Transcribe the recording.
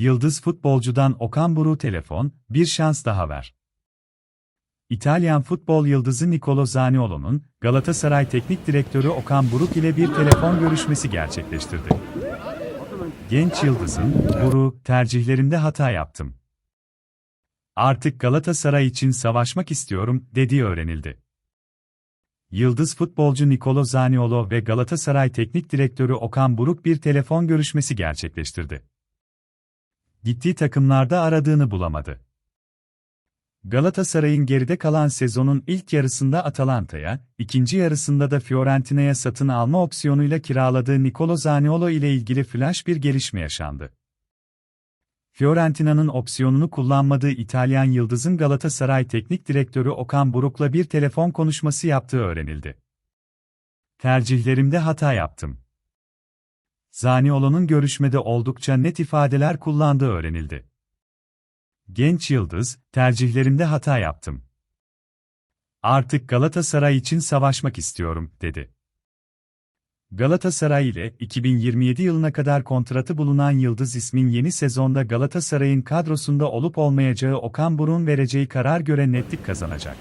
Yıldız futbolcudan Okan Buruk telefon, bir şans daha ver. İtalyan futbol yıldızı Nicolo Zaniolo'nun Galatasaray Teknik Direktörü Okan Buruk ile bir telefon görüşmesi gerçekleştirdi. Genç yıldızın, Buruk, tercihlerinde hata yaptım. Artık Galatasaray için savaşmak istiyorum, dediği öğrenildi. Yıldız futbolcu Nicolo Zaniolo ve Galatasaray Teknik Direktörü Okan Buruk bir telefon görüşmesi gerçekleştirdi. Gittiği takımlarda aradığını bulamadı. Galatasaray'ın geride kalan sezonun ilk yarısında Atalanta'ya, ikinci yarısında da Fiorentina'ya satın alma opsiyonuyla kiraladığı Nicolo Zaniolo ile ilgili flash bir gelişme yaşandı. Fiorentina'nın opsiyonunu kullanmadığı İtalyan Yıldız'ın Galatasaray Teknik Direktörü Okan Buruk'la bir telefon konuşması yaptığı öğrenildi. Tercihlerimde hata yaptım. Zaniolo'nun görüşmede oldukça net ifadeler kullandığı öğrenildi. Genç Yıldız, tercihlerimde hata yaptım. Artık Galatasaray için savaşmak istiyorum, dedi. Galatasaray ile 2027 yılına kadar kontratı bulunan Yıldız ismin yeni sezonda Galatasaray'ın kadrosunda olup olmayacağı Okan Buruk'un vereceği karar göre netlik kazanacak.